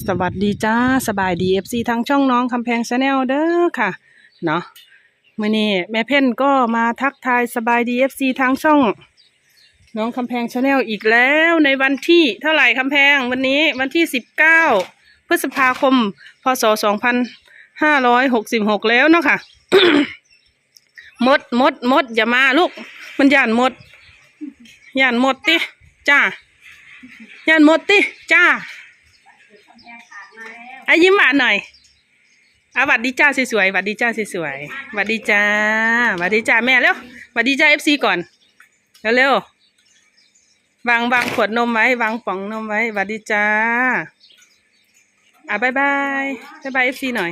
สวัสดีจ้าสบายดีเอฟซีทางช่องน้องคำแพงชาแนลเด้อค่ะ เนาะมื่อนี้แม่เพ่นก็มาทักทายสบายดีเอฟซีทางช่อง น้องคำแพงชาแนลอีกแล้วในวันที่เท่าไหร่คำแพงวันนี้วันที่สิบเก้าพฤษภาคม พศสองพันห้าร้อยหกสิบหกแล้วเนาะค่ะมดมดมดอย่ามาลูก มันย่านมดย่านมดติจ้าย่านมดติจ้า ไอายิ้มหวานหน่อยอาหวัดดีจ้าสวยๆหวัดดีจ้าสวยๆหวัดดีจ้าหวัดดีจ้าแม่เร็วหวัดดีจ้าเอฟซีก่อนเร็วๆวางวางขวดนมไว้วางป่องนมไว้หวัดดีจ้าอะบายบายบายบายเอฟซีหน่อย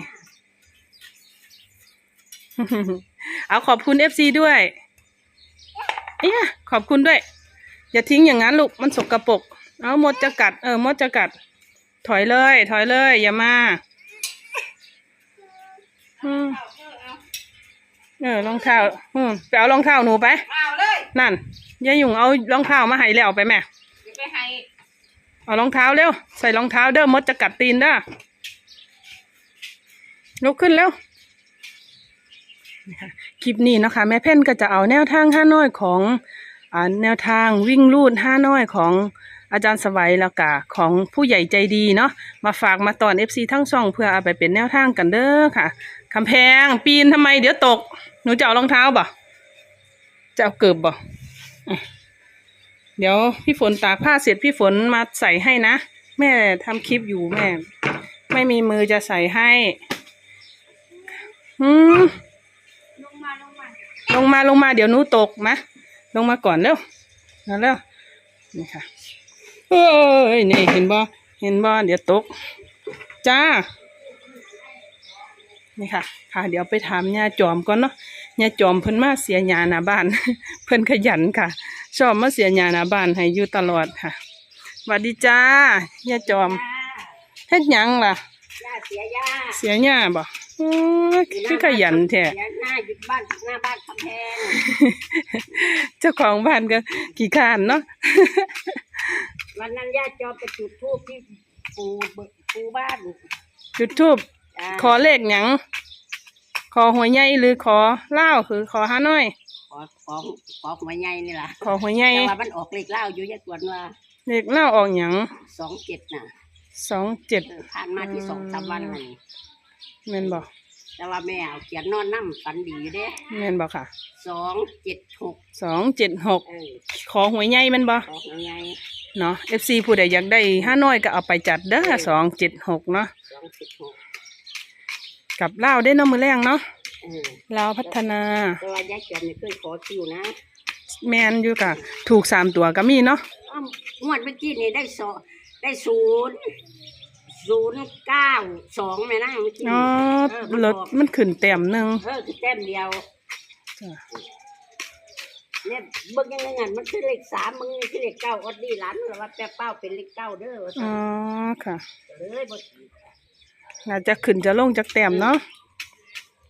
เอาขอบคุณเอฟซีด้วยเอ้ยขอบคุณด้วย อย่าทิ้งอย่างนั้นลูกมันสกปรกเอามดจะกัดเออมดจะกัด ถอยเลย ถอยเลย อย่ามาอืมเออรองเท้าอืมไปเอารองเท้าหนูไป เอาเลยนั่นยายหยุ่งเอารองเท้ามาให้แล้วไปแม่ เดี๋ยวไปให้เอารองเท้าเร็ว ใส่รองเท้าเด้อมดจะกัดตีนเด้อลุกขึ้นแล้วนี่ค่ะคลิปนี้นะคะ แม่เพ่นก็จะเอาแนวทางห้าน้อยของอ่าแนวทางวิ่งลูดห้าน้อยของ อาจารย์สวัยแล้วก็ของผู้ใหญ่ใจดีเนาะมาฝากมาตอนเอฟซีทั้งช่องเพื่อเอาไปเป็นแนวทางกันเด้อค่ะคำแพง ปีนทำไมเดี๋ยวตก หนูจะเอารองเท้าบ่จะเอาเกิบบ่เดี๋ยวพี่ฝนตากผ้าเสร็จพี่ฝนมาใส่ให้นะ แม่ทำคลิปอยู่แม่ ไม่มีมือจะใส่ให้อืมลงมาลงมาลงมาลงมาเดี๋ยวหนูตกมาลงมาก่อนเร็วมาเร็วนี่ค่ะ เอ้ยนี่เห็นบ่เห็นบ่เดี๋ยวตก จ้า นี่ค่ะ ค่ะ เดี๋ยวไปถามย่าจอมก่อนเนาะย่าจอมเพิ่นมาเสียหญ้าหน้าบ้าน เพิ่นขยันค่ะ ชอบมาเสียหญ้าหน้าบ้านให้อยู่ตลอดค่ะสวัสดีจ้าย่าจอมเฮ็ดหยังล่ะ ย่าเสียย่าเสียหญ้าบ่โอ้ยคือขยันแท้เสียหน้าอยู่บ้านหน้าบ้านคำแพง เจ้าของบ้านก็กี่ขานเนาะ วันนั้นย่าจอมไปจุดธูปที่ปูเบิกปูบ้านจุดทูบจ้าขอเลขหยังขอหัวใหญ่หรือขอเล่าวคือขอห้าน้อย ขอขอขอหัวใหญ่นี่ล่ะขอหัวใหญ่แต่ว่ามันออกเลขเล่าอยู่ยายตวนว่าเลขเล่าวออกหยังสองเจ็ดน่ะสองเจ็ดเออผ่านมาที่สองสามวันนี่แม่นบอกแต่ว่าแม่เอาเขียนนอนน้ำฝันดีอยู่เด้แม่นบอกค่ะสองเจ็ดหกสองเจ็ดหกเออขอหวยใหญ่แมันบ่ขอหัวใหญ่ เนาะ FC ผู้ใดอยากได้ห้าน้อยก็เอาไปจัดเด้อสองเจ็ดหกเนาะสองเจ็ดหกกับเล่าวได้เนาะมือแรงเนาะเออลาวพัฒนา แต่ว่ายายจอมเนี่ยเคยขอคิวนะแมนอยู่ค่ะถูกสามตัวก็มีเนาะอ้าวงวดเมื่อกี้นี่ได้สองได้ศูนย์ศูนย์เก้าสองแม่นั่งเมื่อกี้อ๋อเออมันรอถอกมันขึ้นเต็มหนึ่งเออคือแต้มเดียวจ้ะ เนี่ยเบิ่งยังไงงั้นมันคือเลขสามมึงนี่คือเลขเก้าอดดีหลานหรือว่าแป๊บเป้าเป็นเลขเก้าเด้อว่าอ๋ซั่อนค่ะเลยบ่อาจจะขึ้นจะลงจากแต้มเนาะ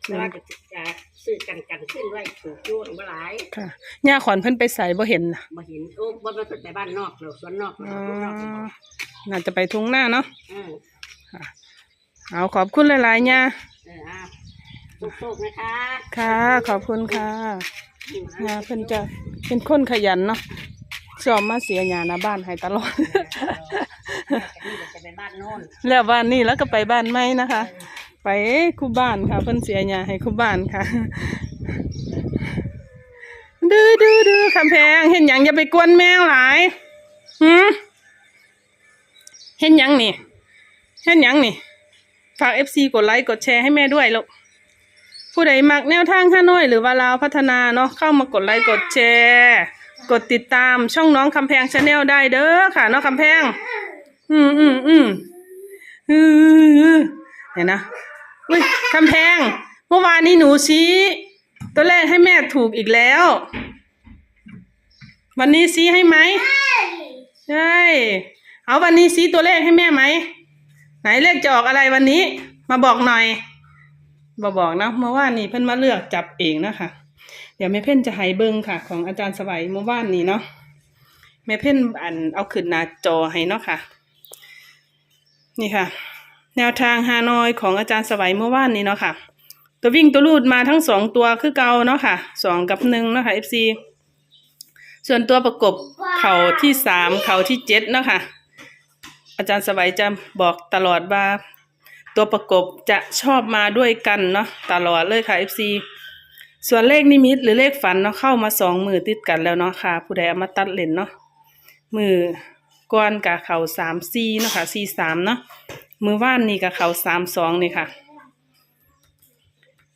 แต่ว่าจะจะซื้อกันกันขึ้นไว้ถูกโยนบ่หลายค่ะย่าขวัญเพิ่นไปใส่บ่เห็นนะบ่เห็นโอ้บ่มาเพิ่นไปบ้านนอกหรอกสวนนอกหรอ๋ออกสวนนอกหรอกน่าจะไปทุ่งหน้าเนาะเออค่ะเอาขอบคุณหลายๆย่าเอออ้าวสุกๆนะคะ ค่ะ ขอบคุณค่ะ ย่าเพิ่นจะเป็นคนขยันเนาะชอบมาเสียหญ้าหน้าบ้านให้ตลอด จะไปบ้านโน่นแล้วบ้านนี้แล้วก็ไปบ้านใหม่นะคะ ไปคูบ้านค่ะ เพิ่นเสียหญ้าให้คูบ้านค่ะ ดื้อดื้อดื้อคำแพง เห็นหยังอย่าไปกวนแมวหลายหืมเห็นหยังนี่ เห็นหยังนี่ ฝากเอฟซีกดไลค์กดแชร์ให้แม่ด้วยลูก ผู้ใดมักแนวทางข้าน้อยหรือว่าลาวพัฒนาเนาะเข้ามากดไลค์กดแชร์ กดติดตามช่องน้องคำแพงชาแนลได้เด้อค่ะเนาะคำแพง อืมอืมอืมอือเห็นนะอุ้ยคำแพงเมื่อวานนี้หนูชี้ตัวเลขให้แม่ถูกอีกแล้ว วันนี้ชี้ให้ไหมใช่เอาวันนี้ชี้ตัวเลขให้แม่ไหมไหนเลขจะออกอะไรวันนี้ มาบอกหน่อย บอบอกนะเมื่อวานนี้เพิ่นมาเลือกจับเองนะคะเดี๋ยวแม่เพ่นจะให้เบิ้งค่ะ ของอาจารย์สวัยเมื่อวานนี้เนาะแม่เพ่นอันเอาขึ้นหน้าจอให้เนาะค่ะ นี่ค่ะ แนวทางฮานอยของอาจารย์สวัยเมื่อวานนี้เนาะค่ะ ตัววิ่งตัวรูดมาทั้งสองตัวคือเก่าเนาะค่ะสองกับหนึ่งเนาะค่ะ FC ส่วนตัวประกบเข่าที่สามเข่าที่เจ็ดเนาะค่ะ อาจารย์สวัยจะบอกตลอดว่า ตัวประกบจะชอบมาด้วยกันเนาะตลอดเลยค่ะ FC ส่วนเลขนิมิตหรือเลขฝันเนาะเข้ามาสองมือติดกันแล้วเนาะค่ะ ผู้ใดเอามาตัดเลนเนาะมือก้อนกับเข่าสามซีเนาะค่ะซีสามเนาะมือว่านนี่กับเข่าสามสองนี่ค่ะ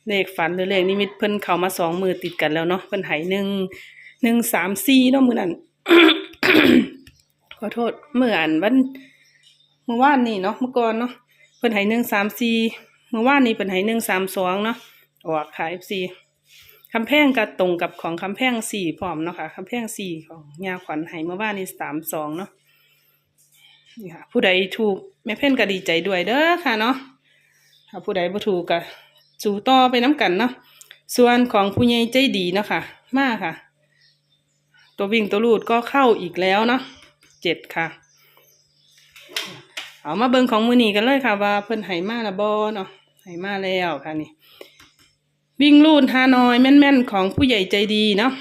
เลขฝันหรือเลขนิมิตเพิ่นเข้ามาสองมือติดกันแล้วเนาะเพิ่นหายหนึ่งหนึ่งสามซีเนาะมือนั้นขอโทษเมื่ออันวันเมื่อวานนี่เนาะเมื่อก่อนเนาะ เพิ่นหายหนึ่งสามซีเมื่อวานนี่เพิ่นหายหนึ่งสามสองเนาะออกค่ะ FC คำแพงก็ตรงกับของคำแพงสี่พร้อมเนาะค่ะคำแพงสี่ของยาขวัญไหเมื่อวานนี่สามสองเนาะนี่ค่ะ ผู้ใดถูกแม่เพ่นก็ดีใจด้วยเด้อค่ะเนาะถ้าผู้ใดบ่ถูกก็สู่ต่อไปน้ำกันเนาะส่วนของผู้ใหญ่ใจดีเนาะค่ะ มากค่ะ ตัววิ่งตัวลูดก็เข้าอีกแล้วเนาะเจ็ดค่ะ เอามาเบิ่งของมือนีกันเลยค่ะ ว่าเพิ่นไหมาละบ่เนาะไหมาแล้วค่ะนี่ วิ่งลูดฮานอยแม่นๆ ของผู้ใหญ่ใจดีเนาะ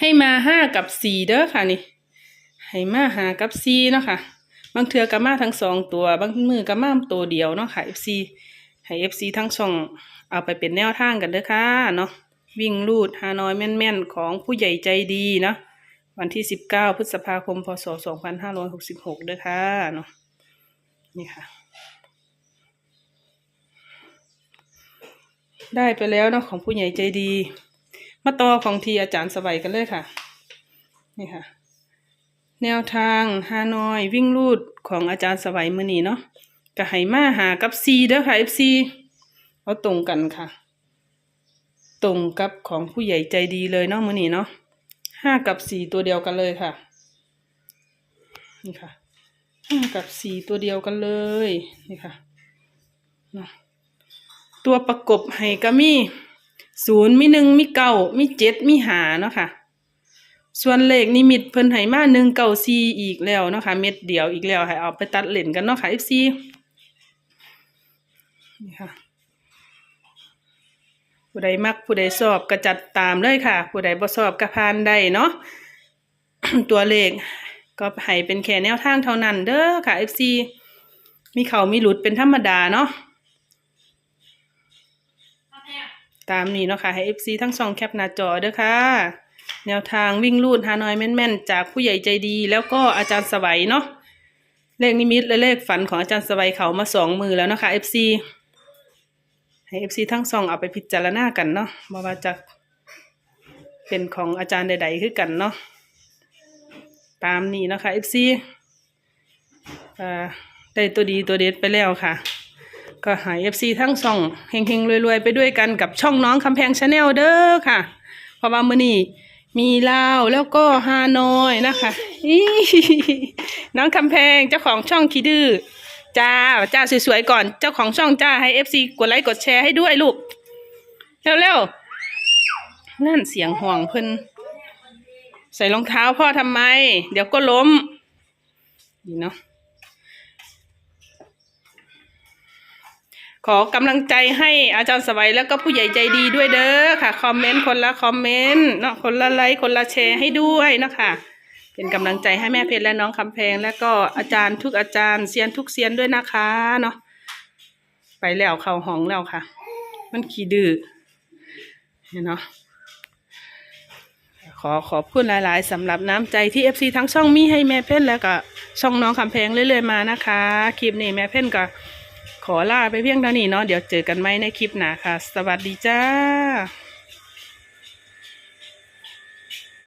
ให้มาห้ากับสี่เด้อค่ะนี่ให้มาหากับสี่เนาะค่ะ บางเทือกับมาทั้งสองตัว บางมือกับมาตัวเดียวเนาะค่ะ FC ให้ FC ทั้งช่องเอาไปเป็นแนวทางกันเด้อค่ะเนาะวิ่งลูดฮานอยแม่นๆ ของผู้ใหญ่ใจดีเนาะวันที่สิบเก้าพฤษภาคม พศสองพันห้าร้อยหกสิบหกเด้อค่ะเนาะ นี่ค่ะ ได้ไปแล้วเนาะของผู้ใหญ่ใจดี มาต่อของทีอาจารย์สบายกันเลยค่ะ นี่ค่ะ แนวทางฮานอยวิ่งลูดของอาจารย์สบายมือนีเนาะก็ให้มาหากับซีเด้อค่ะ FC เอาตรงกันค่ะ ตรงกับของผู้ใหญ่ใจดีเลยเนาะมือนีเนาะห้ากับสี่ตัวเดียวกันเลยค่ะ นี่ค่ะ กับสีตัวเดียวกันเลยนี่ค่ะตัวประกบให้ก็มีศูนย์มีหนึ่งมีเก้ามีเจ็ดมีหาเนาะค่ะ ส่วนเลขนิมิตเพิ่นให้มาหนึ่งเก้าซีอีกแล้วเนาะค่ะเม็ดเดียวอีกแล้วให้เอาไปตัดเล่นกันเนาะค่ะ FC นี่ค่ะผู้ใดมักผู้ใดชอบก็จัดตามเลยค่ะ ผู้ใดบ่ชอบก็ผ่านได้เนาะตัวเลข ก็ให้เป็นแค่แนวทางเท่านั้นเด้อค่ะ FC มีเขามีหลุดเป็นธรรมดาเนาะตามนี้เนาะค่ะให้ FC ทั้งสองแคปหน้าจอเด้อค่ะ แนวทางวิ่งลูดฮานอยแม่นๆ จากผู้ใหญ่ใจดี แล้วก็อาจารย์สวัยเนาะเลขนิมิตและเลขฝันของอาจารย์สวัยเขามาสองมือแล้วนะคะ FC ให้ FC ทั้งสองเอาไปพิจารณากันเนาะบ่ว่าจะเป็นของอาจารย์ใด ๆ คือกันเนาะ ตามนี้นะคะ FC ได้ตัวดีตัวเด็ดไปแล้วค่ะ ก็หาย FC ทั้งสองเฮงๆรวยๆ ไปด้วยกันกับช่องน้องคำแพงชาแนลเด้อค่ะ เพราะว่ามื้อนี้มีลาวแล้วก็ฮานอยนะคะน้องคำแพงเจ้าของช่องคิดดื้อจ้าจ้าสวยๆก่อนเจ้าของช่องจ้าให้ FC กดไลค์กดแชร์ให้ด้วยลูกเร็วๆนั่นเสียงห่วงเพิ่น ใส่รองเท้าพ่อทำไม เดี๋ยวก็ล้ม นี่เนาะขอกำลังใจให้อาจารย์สวัยแล้วก็ผู้ใหญ่ใจดีด้วยเด้อค่ะ คอมเมนต์คนละคอมเมนต์เนาะคนละไลค์คนละแชร์ให้ด้วยเนาะคะเป็นกำลังใจให้แม่เพชรและน้องคำแพง แล้วก็อาจารย์ทุกอาจารย์เซียนทุกเซียนด้วยนะคะเนาะไปแล้วเข้าห้องแล้วค่ะ มันขี้ดื้อเนาะ ขอขอบคุณหลาย ๆสำหรับน้ำใจที่ FC ทั้งช่องมีให้แม่เพ่นแล้วก็ช่องน้องคำแพงเรื่อย ๆ มานะคะ คลิปนี้แม่เพ่นก็ขอลาไปเพียงเท่านี้เนาะเดี๋ยวเจอกันไหมในคลิปหน้าค่ะ สวัสดีจ้า